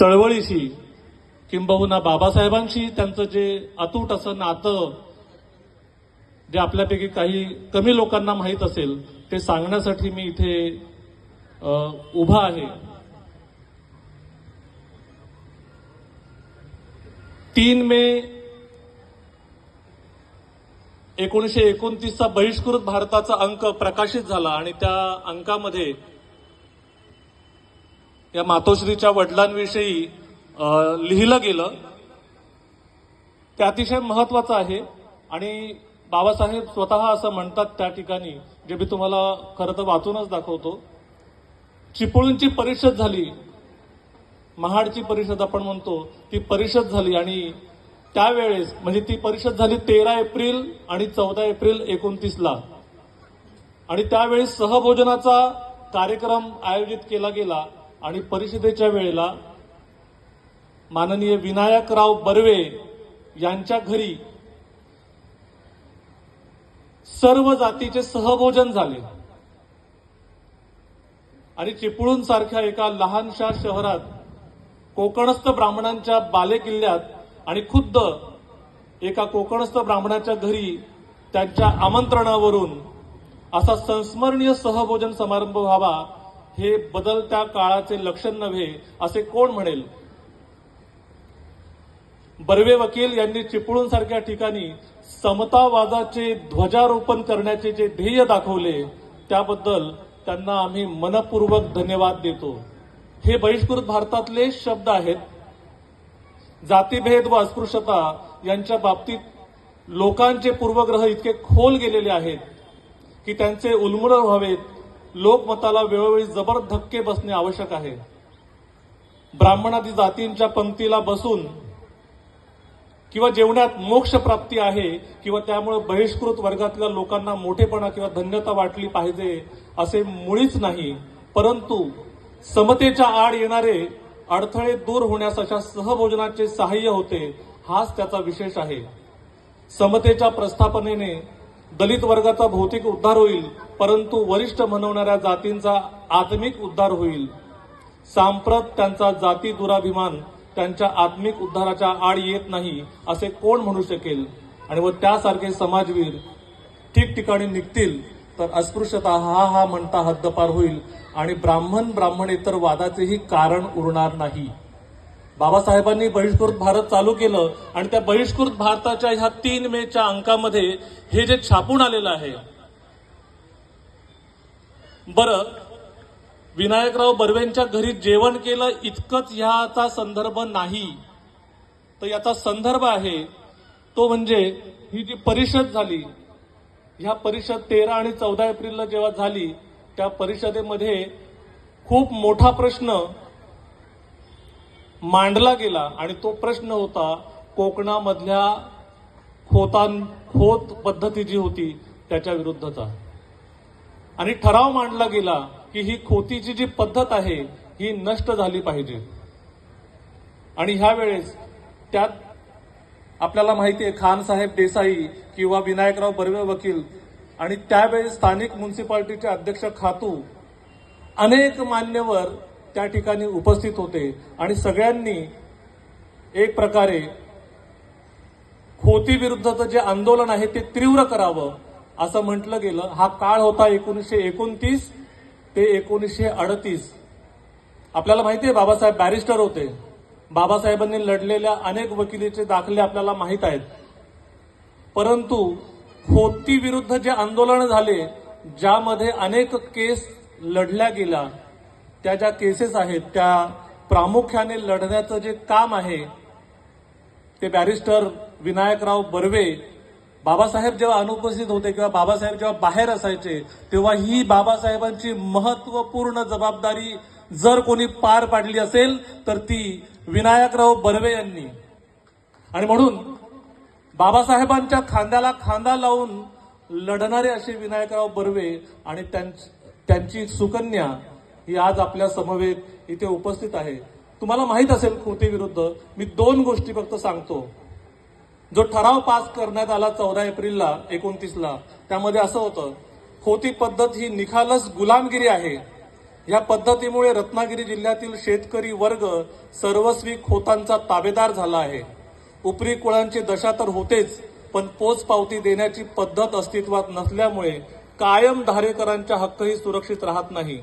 चळवळीशी किंबहुना बाबासाहेबांशी त्यांचं जे अतूट असं नातं जे आपल्यापैकी काही कमी लोकांना माहीत असेल ते सांगण्यासाठी मी इथे उभा आहे. तीन मे एकोणीशे एकोणतीसचा बहिष्कृत भारताचा अंक प्रकाशित झाला आणि त्या अंकामध्ये या मातोश्रीच्या वडिलांविषयी लिहिलं गेलं. ते अतिशय महत्वाचं आहे आणि बाबासाहेब स्वतः असं म्हणतात त्या ठिकाणी जे मी तुम्हाला खरं तर वाचूनच दाखवतो. चिपळूणची परिषद झाली. महाडची परिषद आपण म्हणतो ती परिषद झाली आणि त्यावेळेस म्हणजे ती परिषद झाली तेरा एप्रिल आणि चौदा एप्रिल एकोणतीसला. आणि त्यावेळी सहभोजनाचा कार्यक्रम आयोजित केला गेला. आणि परिषदेच्या वेळेला माननीय विनायकराव बर्वे यांच्या घरी सर्व जातीचे सहभोजन झाले. आणि चिपळूण सारख्या एका लहानशा शहरात कोकणस्थ ब्राह्मणांच्या बालेकिल्ल्यात आणि खुद्द एका कोकणस्थ ब्राह्मणाच्या घरी त्यांच्या आमंत्रणावरून असा संस्मरणीय सहभोजन समारंभ व्हावा हे बदलत्या काळाचे लक्षण नव्हे असे कोण म्हणेल? बर्वे वकील यांनी चिपळूण सारख्या ठिकाणी समतावादाचे ध्वजारोपण करण्याचे जे ध्येय दाखवले त्याबद्दल त्यांना आम्ही मनपूर्वक धन्यवाद देतो. हे बहिष्कृत भारतातले शब्द आहेत. जातीभेद व अस्पृश्यता यांच्या बाबतीत लोकांचे पूर्वग्रह इतके खोल गेलेले आहेत की त्यांचे उन्मूलन व्हावेत लोकमताला वेळोवेळी जबर धक्के बसणे आवश्यक आहे. ब्राह्मणादी जातींच्या पंक्तीला बसून किंवा जेवणात मोक्ष प्राप्ती आहे किंवा त्यामुळे बहिष्कृत वर्गातल्या लोकांना मोठेपणा किंवा धन्यता वाटली पाहिजे असे मुळीच नाही परंतु समतेच्या आड येणारे अडथळे दूर होण्यास अशा सहभोजनाचे सहाय्य होते हाच त्याचा विशेष आहे. समतेच्या प्रस्थापनेने दलित वर्गाचा भौतिक उद्धार होईल परंतु वरिष्ठ म्हणवणाऱ्या जातींचा आत्मिक उद्धार होईल. सांप्रत त्यांचा जाती दुराभिमान त्यांच्या आत्मिक उद्धाराच्या आड येत नाही असे कोण म्हणू शकेल? आणि व त्यासारखे समाजवीर ठिकठिकाणी निघतील तर अस्पृश्यता हा हा म्हणता हद्दपार होईल. आणि ब्राह्मण ब्राह्मणेतर वादाचेही कारण उरणार नाही. बाबासाहेबांनी बहिष्कृत भारत चालू केलं आणि त्या बहिष्कृत भारताच्या ह्या तीन मेच्या अंकामध्ये हे जे छापून आलेलं आहे. बरं विनायकराव बर्वेंच्या घरी जेवण केलं इतकंच ह्याचा संदर्भ नाही. तर याचा संदर्भ आहे तो म्हणजे ही जी परिषद झाली ह्या परिषद तेरा आणि चौदा एप्रिलला जेव्हा झाली त्या परिषदेमध्ये खूप मोठा प्रश्न मांडला गेला आणि तो प्रश्न होता कोकणामधल्या खोतान खोत पद्धती जी होती त्याच्या विरुद्धचा. आणि ठराव मांडला गेला की ही खोतीची जी पद्धत आहे ही नष्ट झाली पाहिजे. आणि ह्या वेळेस त्यात आपल्याला माहिती आहे खान साहेब देसाई किंवा विनायकराव बर्वे वकील आणि त्यावेळेस स्थानिक म्युन्सिपाल्टीचे अध्यक्ष खातू अनेक मान्यवर त्या ठिकाणी उपस्थित होते आणि सगळ्यांनी एक प्रकारे खोती विरुद्धचं जे आंदोलन आहे ते तीव्र करावं असं म्हटलं गेलं. हा काळ होता एकोणीसशे एकोणतीस ते एकोणीसशे अडतीस. आपल्याला माहिती आहे बाबासाहेब बॅरिस्टर होते. बाबासाहेबांनी लढलेल्या अनेक वकिलीचे दाखले आपल्याला माहीत आहेत. परंतु खोती विरुद्ध जे आंदोलन झाले ज्यामध्ये अनेक केस लढल्या गेल्या त्या ज्या केसेस आहेत त्या प्रामुख्याने लढण्याचं जे काम आहे ते बॅरिस्टर विनायकराव बर्वे बाबासाहेब जेव्हा अनुपस्थित होते किंवा बाबासाहेब जेव्हा बाहेर असायचे तेव्हा ही बाबासाहेबांची महत्त्वपूर्ण जबाबदारी जर कोणी पार पाडली असेल तर ती विनायकराव बर्वे यांनी. आणि म्हणून बाबासाहेबांच्या खांद्याला खांदा लावून लढणारे असे विनायकराव बर्वे आणि त्यांची सुकन्या ही आज आपल्या समवेत इथे उपस्थित आहे. तुम्हाला माहीत असेल कृतीविरुद्ध मी दोन गोष्टी फक्त सांगतो. जो ठराव पास करण्यात आला चौदा एप्रिलला एकोणतीसला त्यामध्ये असं होतं खोती पद्धत ही निखालस गुलामगिरी आहे. या पद्धतीमुळे रत्नागिरी जिल्ह्यातील शेतकरी वर्ग सर्वस्वी खोतांचा ताबेदार झाला आहे. उपरी कुळांची दशा तर होतेच पण पोच पावती देण्याची पद्धत अस्तित्वात नसल्यामुळे कायम धारेकरांच्या हक्कही सुरक्षित राहत नाही.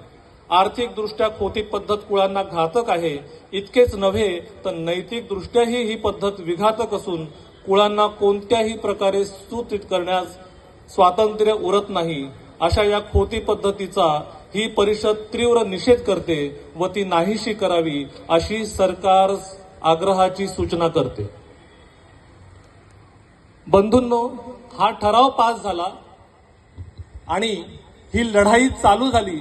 आर्थिकदृष्ट्या खोती पद्धत कुळांना घातक आहे इतकेच नव्हे तर नैतिकदृष्ट्याही ही पद्धत विघातक असून कुळांना कोणत्याही प्रकारे सूचित करण्यास स्वातंत्र्य उरत नाही. अशा या खोती पद्धतीचा ही परिषद तीव्र निषेध करते व ती नाहीशी करावी अशी सरकार आग्रहाची सूचना करते. बंधूंनो हा ठराव पास झाला आणि ही लढाई चालू झाली.